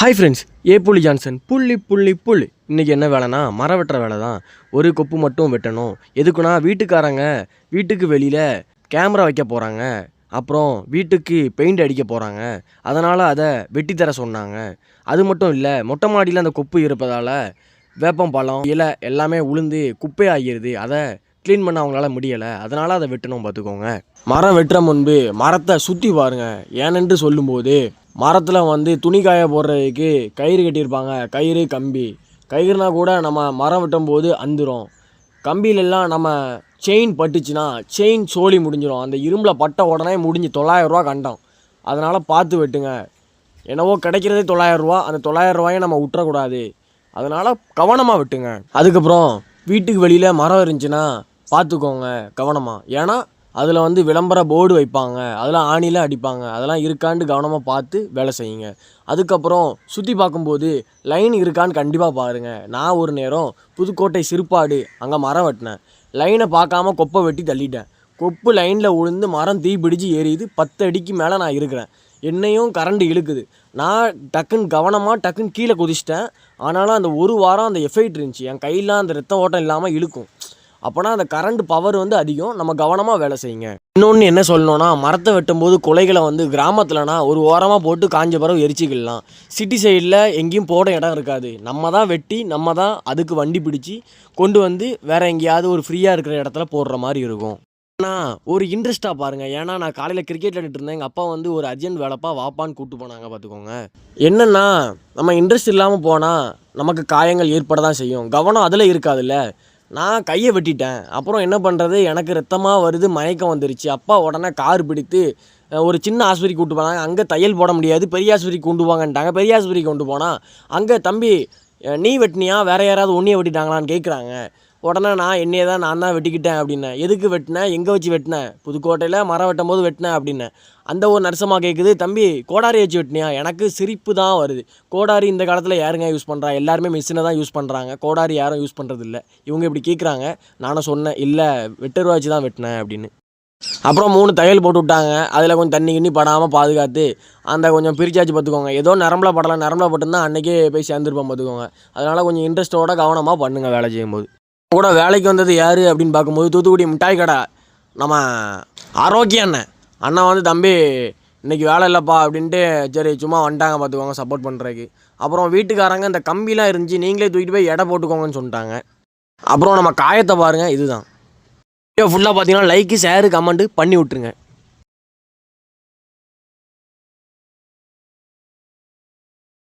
Hi friends ஏ புள்ளி Johnson. புள்ளி புள்ளி புள்ளி. இன்றைக்கி என்ன வேலைனா மரம் வெட்டுற வேலை தான் ஒரு கொப்பு மட்டும் வெட்டணும். எதுக்குன்னா வீட்டுக்காரங்க வீட்டுக்கு வெளியில் கேமரா வைக்க போகிறாங்க அப்புறம் வீட்டுக்கு பெயிண்ட் அடிக்க போகிறாங்க அதனால் அதை வெட்டி தர சொன்னாங்க. அது மட்டும் இல்லை மொட்டை மாடியில் அந்த கொப்பு இருப்பதால் வேப்பம் பழம் இலை எல்லாமே உளுந்து குப்பையாகிருது. அதை க்ளீன் பண்ண அவங்களால முடியலை. அதனால் அதை வெட்டணும் பார்த்துக்கோங்க மரம் வெட்டுற முன்பு மரத்தை சுற்றி பாருங்க. ஏனென்று சொல்லும்போது மரத்தில் வந்து துணி காய போடுறதுக்கு கயிறு கட்டியிருப்பாங்க. கயிறு கம்பி. கயிறுனா கூட நம்ம மரம் வெட்டும் போது அந்துரும். கம்பியிலெல்லாம் நம்ம செயின் பட்டுச்சுன்னா செயின் சோழி முடிஞ்சிடும் அந்த இரும்பில் பட்ட உடனே முடிஞ்சு தொள்ளாயிரரூவா கண்டம். அதனால் பார்த்து வெட்டுங்க. என்னவோ கிடைக்கிறதே தொள்ளாயிரம் ரூபா. அந்த தொள்ளாயிரம் ரூபாயை நம்ம விட்டுறக்கூடாது. அதனால் கவனமாக வெட்டுங்க. அதுக்கப்புறம் வீட்டுக்கு வெளியில் மரம் இருந்துச்சுன்னா பார்த்துக்கோங்க கவனமாக ஏன்னா அதில் வந்து விளம்பர போர்டு வைப்பாங்க. அதெல்லாம் ஆணிலாம் அடிப்பாங்க. அதெல்லாம் இருக்கான்னு கவனமாக பார்த்து வேலை செய்யுங்க. அதுக்கப்புறம் சுற்றி பார்க்கும்போது லைன் இருக்கான்னு கண்டிப்பாக பாருங்கள் நான் ஒரு நேரம் புதுக்கோட்டை சிறுப்பாடு அங்கே மரம் வெட்டினேன். லைனை பார்க்காம கொப்பை வெட்டி தள்ளிட்டேன். கொப்பு லைனில் விழுந்து மரம் தீ பிடிச்சு எரியுது பத்து அடிக்கு மேலே நான் இருக்கிறேன். என்னையும் கரண்ட் இழுக்குது. நான் டக்குன்னு கவனமாக டக்குன்னு கீழே குதிச்சிட்டேன். ஆனாலும் அந்த ஒரு வாரம் அந்த எஃபெக்ட் இருந்துச்சு. என் கையெல்லாம் அந்த ரத்த ஓட்டம் இல்லாமல் இழுக்கும். அப்போனா அந்த கரண்ட் பவர் வந்து அதிகம். நம்ம கவனமாக வேலை செய்யுங்க. இன்னொன்று என்ன சொல்லணும்னா மரத்தை வெட்டும்போது குலைகளை வந்து கிராமத்துலனா ஒரு ஓரமாக போட்டு காஞ்ச பிறகு எரிச்சிக்கலாம் சிட்டி சைடில் எங்கேயும் போட இடம் இருக்காது. நம்ம தான் வெட்டி நம்ம தான் அதுக்கு வண்டி பிடிச்சி கொண்டு வந்து வேற எங்கேயாவது ஒரு ஃப்ரீயாக இருக்கிற இடத்துல போடுற மாதிரி இருக்கும். ஆனால் ஒரு இன்ட்ரெஸ்ட்டாக பாருங்கள் ஏன்னா நான் காலையில் கிரிக்கெட் விளையாடிட்டு இருந்தேன். எங்கள் அப்பா வந்து ஒரு அர்ஜென்ட் வேலைப்பா வாப்பான்னு கூப்பிட்டு போனாங்க பார்த்துக்கோங்க என்னென்னா நம்ம இன்ட்ரெஸ்ட் இல்லாமல் போனால் நமக்கு காயங்கள் ஏற்பட தான் செய்யும். கவனம் அதில் இருக்காதுல்ல. நான் கையை வெட்டிட்டேன். அப்புறம் என்ன பண்ணுறது எனக்கு ரத்தமாக வருது மயக்கம் வந்துருச்சு. அப்பா உடனே கார் பிடித்து ஒரு சின்ன ஆஸ்பத்திரிக்கு கூட்டு போனாங்க. அங்கே தையல் போட முடியாது பெரிய ஆஸ்பத்திரிக்கு கொண்டு போங்கன்ட்டாங்க. பெரிய ஆஸ்பத்திரிக்கு கொண்டு போனால் அங்கே தம்பி நீ வெட்டினியா? வேற யாராவது உன்னைய வெட்டிட்டாங்களான்னு கேட்குறாங்க உடனே நான் என்னையே தான் நான் தான் வெட்டிக்கிட்டேன் அப்படின்னேன். எதுக்கு வெட்டினேன்? எங்கே வச்சு வெட்டினேன்? புதுக்கோட்டையில் மரம் வெட்டும் போது வெட்டினேன் அப்படின்னேன். அந்த ஒரு நர்சமாக கேட்குது தம்பி கோடாரி வச்சு வெட்டினியா? எனக்கு சிரிப்பு தான் வருது. கோடாரி இந்த காலத்தில் யாருங்க யூஸ் பண்ணுறா எல்லாருமே மிஷினை தான் யூஸ் பண்ணுறாங்க கோடாரி யாரும் யூஸ் பண்ணுறது இல்லை இவங்க இப்படி கேட்குறாங்க நானும் சொன்னேன் இல்லை வெட்டருவா வச்சு தான் வெட்டினேன் அப்படின்னு. அப்புறம் மூணு தையல் போட்டு விட்டாங்க. அதில் கொஞ்சம் தண்ணி கிண்ணி படாமல் பாதுகாத்து அந்த கொஞ்சம் பிரிச்சாச்சு பார்த்துக்கோங்க ஏதோ நரம்பில் படலாம் நரம்பில் பட்டுருந்தா அன்றைக்கே போய் சேர்ந்துருப்போம் பார்த்துக்கோங்க அதனால் கொஞ்சம் இன்ட்ரெஸ்ட்டோட கவனமாக பண்ணுங்கள் வேலை செய்யும்போது. கூட வேலைக்கு வந்தது யார் அப்படின்னு பார்க்கும்போது தூத்துக்குடி மிட்டாய் கடை நம்ம ஆரோக்கிய அண்ணன். அண்ணன் வந்து தம்பி இன்னைக்கு வேலை இல்லைப்பா அப்படின்ட்டு சரி சும்மா வந்துட்டாங்க பார்த்துக்கோங்க சப்போர்ட் பண்ணுறதுக்கு அப்புறம் வீட்டுக்காரங்க இந்த கம்பிலாம் இருந்துச்சு நீங்களே தூக்கிட்டு போய் எடை போட்டுக்கோங்கன்னு சொல்லிட்டாங்க. அப்புறம் நம்ம காயத்தை பாருங்கள் இதுதான். வீடியோ ஃபுல்லாக பார்த்தீங்கன்னா லைக்கு ஷேரு கமெண்ட்டு பண்ணி விட்ருங்க